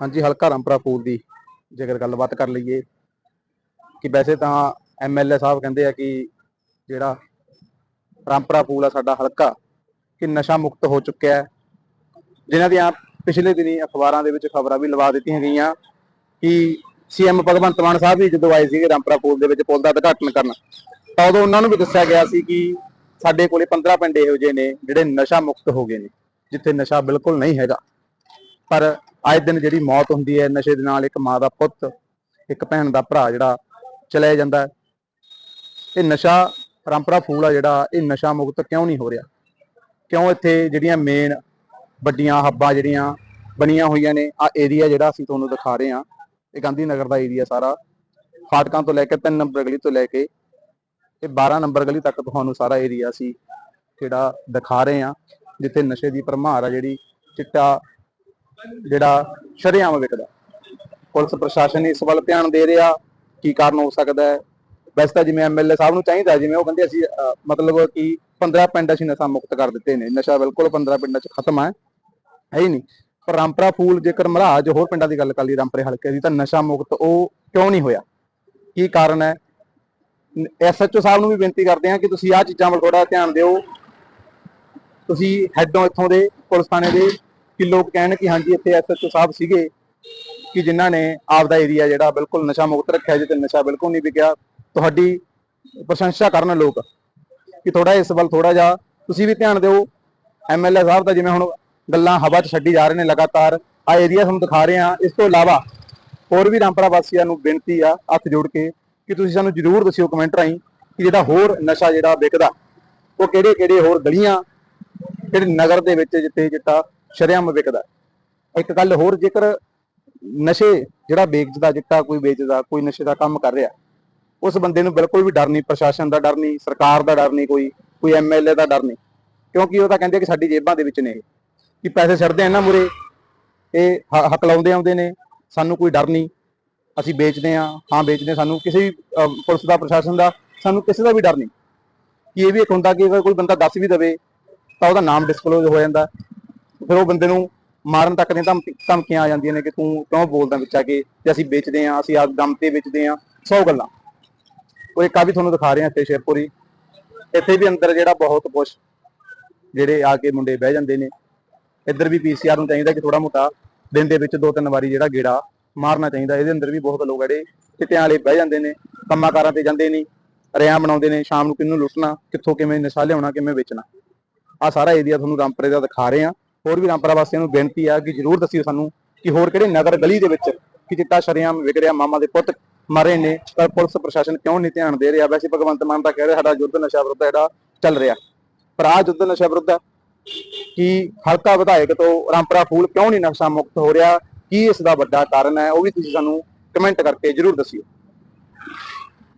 ਹਾਂਜੀ, ਹਲਕਾ ਰਾਮਪੁਰਾ ਫੂਲ ਦੀ ਜੇਕਰ ਗੱਲਬਾਤ ਕਰ ਲਈਏ ਕਿ ਵੈਸੇ ਤਾਂ ਐਮਐਲਏ ਸਾਹਿਬ ਕਹਿੰਦੇ ਆ ਕਿ ਜਿਹੜਾ ਰਾਮਪੁਰਾ ਫੂਲ ਆ, ਸਾਡਾ ਹਲਕਾ, ਕਿ ਨਸ਼ਾ ਮੁਕਤ ਹੋ ਚੁੱਕਿਆ ਹੈ। ਜਿਨ੍ਹਾਂ ਦੀਆਂ ਪਿਛਲੇ ਦਿਨੀ ਅਖਬਾਰਾਂ ਦੇ ਵਿੱਚ ਖਬਰਾਂ ਵੀ ਲਵਾ ਦਿੱਤੀਆਂ ਗਈਆਂ ਕਿ ਸੀਐਮ ਭਗਵੰਤ ਮਾਨ ਸਾਹਿਬ ਵੀ ਜਦੋਂ ਆਏ ਸੀਗੇ ਰਾਮਪੁਰਾ ਫੂਲ ਦੇ ਵਿੱਚ ਪੁਲ ਦਾ ਉਦਘਾਟਨ ਕਰਨ, ਤਾਂ ਉਦੋਂ ਉਹਨਾਂ ਨੂੰ ਵੀ ਦੱਸਿਆ ਗਿਆ ਸੀ ਕਿ ਸਾਡੇ ਕੋਲੇ 15 ਪਿੰਡ ਇਹੋ ਜਿਹੇ ਨੇ ਜਿਹੜੇ ਨਸ਼ਾ ਮੁਕਤ ਹੋ ਗਏ ਨੇ, ਜਿੱਥੇ ਨਸ਼ਾ ਬਿਲਕੁਲ ਨਹੀਂ ਹੈਗਾ। ਪਰ ਅੱਜ ਦਿਨ ਜਿਹੜੀ ਮੌਤ ਹੁੰਦੀ ਹੈ, ਨਸ਼ੇ ਦੇ ਨਾਲ ਇੱਕ ਮਾਂ ਦਾ ਪੁੱਤ, ਇੱਕ ਭੈਣ ਦਾ ਭਰਾ ਜਿਹੜਾ ਚਲਿਆ ਜਾਂਦਾ ਹੈ। ਇਹ ਨਸ਼ਾ ਪਰੰਪਰਾ ਫੂਲ ਆ ਜਿਹੜਾ, ਇਹ ਨਸ਼ਾ ਮੁਕਤ ਕਿਉਂ ਨਹੀਂ ਹੋ ਰਿਹਾ ਕਿਉਂ ਇੱਥੇ ਜਿਹੜੀਆਂ ਮੇਨ ਵੱਡੀਆਂ ਹੱਬਾਂ ਜਿਹੜੀਆਂ ਬਣੀਆਂ ਹੋਈਆਂ ਨੇ ਆ ਏਰੀਆ ਜਿਹੜਾ ਅਸੀਂ ਤੁਹਾਨੂੰ ਦਿਖਾ ਰਹੇ ਹਾਂ, ਇਹ ਗਾਂਧੀ ਨਗਰ ਦਾ ਏਰੀਆ ਸਾਰਾ ਫਾਟਕਾਂ ਤੋਂ ਲੈ ਕੇ 3 ਨੰਬਰ ਗਲੀ ਤੋਂ ਲੈ ਕੇ ਇਹ 12 ਨੰਬਰ ਗਲੀ ਤੱਕ ਤੁਹਾਨੂੰ ਸਾਰਾ ਏਰੀਆ ਅਸੀਂ ਜਿਹੜਾ ਦਿਖਾ ਰਹੇ ਹਾਂ, ਜਿੱਥੇ ਨਸ਼ੇ ਦੀ ਭਰਮਾਰ ਆ ਜਿਹੜੀ, ਚਿੱਟਾ ਜਿਹੜਾ ਸ਼ਰੇਆਮ ਵਿਕਦਾ ਪੁਲਿਸ ਪ੍ਰਸ਼ਾਸਨ ਇਸ ਵੱਲ ਧਿਆਨ ਦੇ ਰਿਹਾ, ਕੀ ਕਾਰਨ ਹੋ ਸਕਦਾ ਹੈ। ਵੈਸੇ ਤਾਂ ਜਿਵੇਂ ਐਮਐਲਏ ਸਾਹਿਬ ਨੂੰ ਚਾਹੀਦਾ, ਜਿਵੇਂ ਉਹ ਕਹਿੰਦੇ ਅਸੀਂ ਮਤਲਬ ਕਿ 15 ਪਿੰਡ ਅਸੀਂ ਨਸ਼ਾ ਮੁਕਤ ਕਰ ਦਿੱਤੇ ਨੇ। ਨਸ਼ਾ ਬਿਲਕੁਲ 15 ਪਿੰਡਾਂ 'ਚ ਖਤਮ ਹੈ ਹੈ ਹੀ ਨਹੀਂ। ਪਰ ਰਾਮਪਰਾ ਫੂਲ ਜੇਕਰ ਮਹਾਰਾਜ ਹੋਰ ਪਿੰਡਾਂ ਦੀ ਗੱਲ ਕਰ ਲਈ, ਰਾਮਪਰੇ ਹਲਕੇ ਦੀ, ਤਾਂ ਨਸ਼ਾ ਮੁਕਤ ਉਹ ਕਿਉਂ ਨਹੀਂ ਹੋਇਆ? ਕੀ ਕਾਰਨ ਹੈ? ਐਸਐਚਓ ਸਾਹਿਬ ਨੂੰ ਵੀ ਬੇਨਤੀ ਕਰਦੇ ਹਾਂ ਕਿ ਤੁਸੀਂ ਆਹ ਚੀਜ਼ਾਂ ਵੱਲ ਥੋੜਾ ਧਿਆਨ ਦਿਓ। ਤੁਸੀਂ ਹੈਡੋਂ ਇੱਥੋਂ ਦੇ, ਪੁਲਿਸ ਥਾਣੇ ਦੇ ਕਿ ਲੋਕ ਕਹਿਣ ਕਿ ਹਾਂਜੀ, ਇੱਥੇ ਐਸਐਚਓ ਸਾਹਿਬ ਸੀਗੇ ਕਿ ਜਿਨ੍ਹਾਂ ਨੇ ਆਪਦਾ ਏਰੀਆ ਜਿਹੜਾ ਬਿਲਕੁਲ ਨਸ਼ਾ ਮੁਕਤ ਰੱਖਿਆ ਜਿੱਥੇ ਨਸ਼ਾ ਬਿਲਕੁਲ ਨਹੀਂ ਵਿਕਿਆ। ਤੁਹਾਡੀ ਪ੍ਰਸ਼ੰਸਾ ਕਰਨ ਲੋਕ ਕਿ ਥੋੜਾ ਇਸ ਵੱਲ ਥੋੜਾ ਜਿਹਾ ਤੁਸੀਂ ਵੀ ਧਿਆਨ ਦਿਓ। ਐਮਐਲਏ ਸਾਹਿਬ ਦਾ ਜਿਵੇਂ ਹੁਣ ਗੱਲਾਂ ਹਵਾ 'ਚ ਛੱਡੀ ਜਾ ਰਹੇ ਨੇ ਲਗਾਤਾਰ ਆ ਏਰੀਆ ਤੁਹਾਨੂੰ ਦਿਖਾ ਰਹੇ ਹਾਂ। ਇਸ ਤੋਂ ਇਲਾਵਾ ਹੋਰ ਵੀ ਰਾਮਪੁਰਾ ਵਾਸੀਆਂ ਨੂੰ ਬੇਨਤੀ ਆ ਹੱਥ ਜੋੜ ਕੇ ਕਿ ਤੁਸੀਂ ਸਾਨੂੰ ਜਰੂਰ ਦੱਸਿਓ ਕਮੈਂਟ ਰਾਹੀਂ ਕਿ ਜਿਹੜਾ ਹੋਰ ਨਸ਼ਾ ਜਿਹੜਾ ਵਿਕਦਾ, ਉਹ ਕਿਹੜੇ ਕਿਹੜੇ ਹੋਰ ਗਲੀਆਂ ਜਿਹੜੇ ਨਗਰ ਦੇ ਵਿੱਚ ਜਿੱਥੇ ਚਿੱਟਾ ਸ਼ਰੇਆਮ ਵਿਕਦਾ ਇੱਕ ਗੱਲ ਹੋਰ ਜੇਕਰ ਨਸ਼ੇ ਜਿਹੜਾ ਵੇਚਦਾ ਚਿੱਟਾ ਕੋਈ ਵੇਚਦਾ ਕੋਈ ਨਸ਼ੇ ਦਾ ਕੰਮ ਕਰ ਰਿਹਾ ਉਸ ਬੰਦੇ ਨੂੰ ਬਿਲਕੁਲ ਵੀ ਡਰ ਨਹੀਂ ਪ੍ਰਸ਼ਾਸਨ ਦਾ ਡਰ ਨਹੀਂ ਸਰਕਾਰ ਦਾ ਡਰ ਨਹੀਂ ਕੋਈ ਕੋਈ ਐਮਐਲਏ ਦਾ ਡਰ ਨਹੀਂ। ਕਿਉਂਕਿ ਉਹ ਤਾਂ ਕਹਿੰਦੇ ਕਿ ਸਾਡੀ ਜੇਬਾਂ ਦੇ ਵਿੱਚ ਨੇ ਇਹ ਕਿ ਪੈਸੇ ਛੱਡਦੇ ਆ ਇਹਨਾਂ ਮੁਰੇ ਇਹ ਹ- ਹਕਲਾਉਂਦੇ ਆਉਂਦੇ ਨੇ ਸਾਨੂੰ ਕੋਈ ਡਰ ਨਹੀਂ ਅਸੀਂ ਵੇਚਦੇ ਆ ਹਾਂ ਵੇਚਦੇ ਹਾਂ, ਸਾਨੂੰ ਕਿਸੇ ਵੀ ਪੁਲਿਸ ਦਾ ਪ੍ਰਸ਼ਾਸਨ ਦਾ ਸਾਨੂੰ ਕਿਸੇ ਦਾ ਵੀ ਡਰ ਨਹੀਂ। ਕਿ ਇਹ ਵੀ ਇੱਕ ਹੁੰਦਾ ਕਿ ਅਗਰ ਕੋਈ ਬੰਦਾ ਦੱਸ ਵੀ ਦਵੇ ਤਾਂ ਉਹਦਾ ਨਾਮ ਡਿਸਕਲੋਜ਼ ਹੋ ਜਾਂਦਾ। ਫਿਰ ਉਹ ਬੰਦੇ ਨੂੰ ਮਾਰਨ ਤੱਕ ਦੀਆਂ ਧਮ- ਧਮਕੀਆਂ ਆ ਜਾਂਦੀਆਂ ਨੇ ਕਿ ਤੂੰ ਕਿਉਂ ਬੋਲਦਾ ਵਿੱਚ ਆ ਕੇ ਤੇ ਅਸੀਂ ਵੇਚਦੇ ਆ ਅਸੀਂ ਆਪ ਦਮ ਤੇ ਵੇਚਦੇ ਆ ਸੌ ਗੱਲਾਂ। ਉਹ ਇੱਕ ਆ ਵੀ ਤੁਹਾਨੂੰ ਦਿਖਾ ਰਹੇ ਆ ਇੱਥੇ ਸ਼ੇਰਪੁਰੀ। ਇੱਥੇ ਵੀ ਅੰਦਰ ਜਿਹੜਾ ਬਹੁਤ ਕੁਛ ਜਿਹੜੇ ਆ ਕੇ ਮੁੰਡੇ ਬਹਿ ਜਾਂਦੇ ਨੇ। ਇੱਧਰ ਵੀ ਪੀਸੀਆਰ ਨੂੰ ਚਾਹੀਦਾ ਕਿ ਥੋੜਾ ਮੋਟਾ ਦਿਨ ਦੇ ਵਿੱਚ ਦੋ ਤਿੰਨ ਵਾਰੀ ਜਿਹੜਾ ਗੇੜਾ ਮਾਰਨਾ ਚਾਹੀਦਾ। ਇਹਦੇ ਅੰਦਰ ਵੀ ਬਹੁਤ ਲੋਕ ਜਿਹੜੇ ਚਿੱਟਿਆਂ ਵਾਲੇ ਬਹਿ ਜਾਂਦੇ ਨੇ ਕੰਮਾਂ ਕਾਰਾਂ ਤੇ ਜਾਂਦੇ ਨਹੀਂ ਰਿਆਂ ਬਣਾਉਂਦੇ ਨੇ, ਸ਼ਾਮ ਨੂੰ ਕਿਹਨੂੰ ਲੁੱਟਣਾ, ਕਿੱਥੋਂ ਕਿਵੇਂ ਨਸ਼ਾ ਲਿਆਉਣਾ, ਕਿਵੇਂ ਵੇਚਣਾ। ਆ ਸਾਰਾ ਏਰੀਆ ਤੁਹਾਨੂੰ ਰਾਮਪੁਰੇ ਦਾ ਦਿਖਾ ਰਹੇ ਆ ਹੋਰ ਵੀ ਰਾਮਪੁਰਾ ਵਾਸੀਆਂ ਨੂੰ ਬੇਨਤੀ ਆ ਕਿ ਜਰੂਰ ਦੱਸਿਓ ਸਾਨੂੰ ਕਿ ਹੋਰ ਕਿਹੜੇ ਨਗਰ ਗਲੀ ਦੇ ਵਿੱਚ ਕਿ ਚਿੱਟਾ ਸ਼ਰੇਆਮ ਵਿਕ ਰਿਹਾ, ਮਾਮਾ ਦੇ ਪੁੱਤ ਮਰੇ ਨੇ, ਪਰ ਪੁਲਿਸ ਪ੍ਰਸ਼ਾਸਨ ਕਿਉਂ ਨਹੀਂ ਧਿਆਨ ਦੇ ਰਿਹਾ? ਵੈਸੇ ਭਗਵੰਤ ਮਾਨ ਤਾਂ ਕਹਿ ਰਿਹਾ ਸਾਡਾ ਯੁੱਧ ਨਸ਼ਾ ਵਿਰੁੱਧ ਜਿਹੜਾ ਚੱਲ ਰਿਹਾ। ਪਰ ਆਹ ਯੁੱਧ ਨਸ਼ਾ ਵਿਰੁੱਧ ਕਿ ਹਲਕਾ ਵਿਧਾਇਕ ਤੋਂ ਰਾਮਪੁਰਾ ਫੂਲ ਕਿਉਂ ਨਹੀਂ ਨਸ਼ਾ ਮੁਕਤ ਹੋ ਰਿਹਾ? ਕੀ ਇਸ ਦਾ ਵੱਡਾ ਕਾਰਨ ਹੈ? ਉਹ ਵੀ ਤੁਸੀਂ ਸਾਨੂੰ ਕਮੈਂਟ ਕਰਕੇ ਜਰੂਰ ਦੱਸਿਓ।